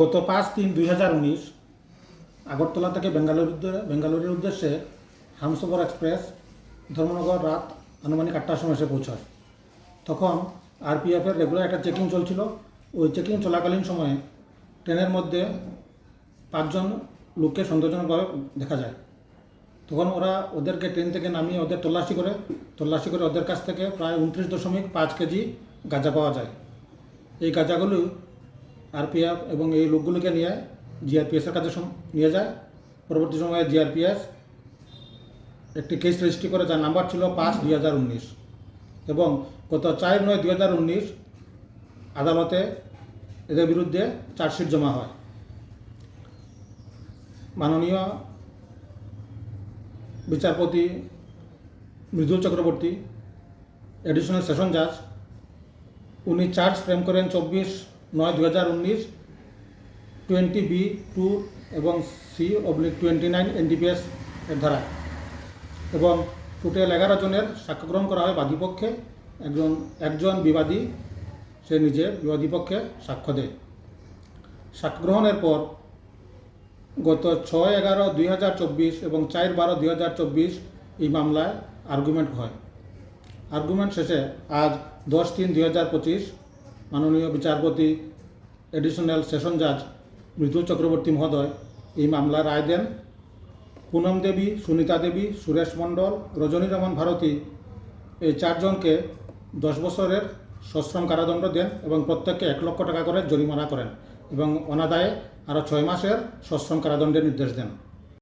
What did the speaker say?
গত পাঁচ তিন দুই হাজার উনিশ আগরতলা থেকে বেঙ্গালুরু বেঙ্গালুরুর উদ্দেশ্যে হামসফর এক্সপ্রেস ধর্মনগর রাত আনুমানিক আটটার সময় এসে পৌঁছায়। তখন আরপিএফের রেগুলার একটা চেকিং চলছিল। ওই চেকিং চলাকালীন সময়ে ট্রেনের মধ্যে পাঁচজন লোককে সন্দেহজনকভাবে দেখা যায়। তখন ওরা ওদেরকে ট্রেন থেকে নামিয়ে ওদের তল্লাশি করে তল্লাশি করে ওদের কাছ থেকে প্রায় উনত্রিশ দশমিক পাঁচ কেজি গাঁজা পাওয়া যায়। এই গাঁজাগুলো আরপিএফ এবং এই লোকগুলোকে নিয়ে জিআরপিএসের কাছে নিয়ে যায়। পরবর্তী সময়ে জিআরপিএস একটি কেস রেজিস্ট্রি করে, যার নাম্বার ছিল পাঁচ দুই হাজার উনিশ। এবং গত চার নয় দুই হাজার উনিশ আদালতে এদের বিরুদ্ধে চার্জশিট জমা হয়। মাননীয় বিচারপতি মৃদুল চক্রবর্তী এডিশনাল সেশন জাজ উনি চার্জ ফ্রেম করেন চব্বিশ নয় দু হাজার উনিশ টোয়েন্টি বি টু এবং C oblique twenty nine NDPS এর ধারায়। এবং টোটাল এগারো জনের সাক্ষ্য গ্রহণ করা হয় বাদীপক্ষে একজন একজন বিবাদী, সে নিজে বিবাদী পক্ষে সাক্ষ্য দেয়। সাক্ষ্য গ্রহণের পর গত ছয় এগারো দুই হাজার চব্বিশ এবং চার বারো দুই হাজার চব্বিশ এই মামলায় আর্গুমেন্ট হয়। আর্গুমেন্ট শেষে আজ দশ তিন দুই হাজার পঁচিশ মাননীয় বিচারপতি এডিশনাল সেশন জাজ মৃদুল চক্রবর্তী মহোদয় এই মামলার রায় দেন। পুনম দেবী, সুনিতা দেবী, সুরেশ মণ্ডল, রজনী রমন ভারতী এই চারজনকে দশ বছরের সশ্রম কারাদণ্ড দেন এবং প্রত্যেককে এক লক্ষ টাকা করে জরিমানা করেন। এবং অনাদায়ে আরও ছয় মাসের সশ্রম কারাদণ্ডের নির্দেশ দেন।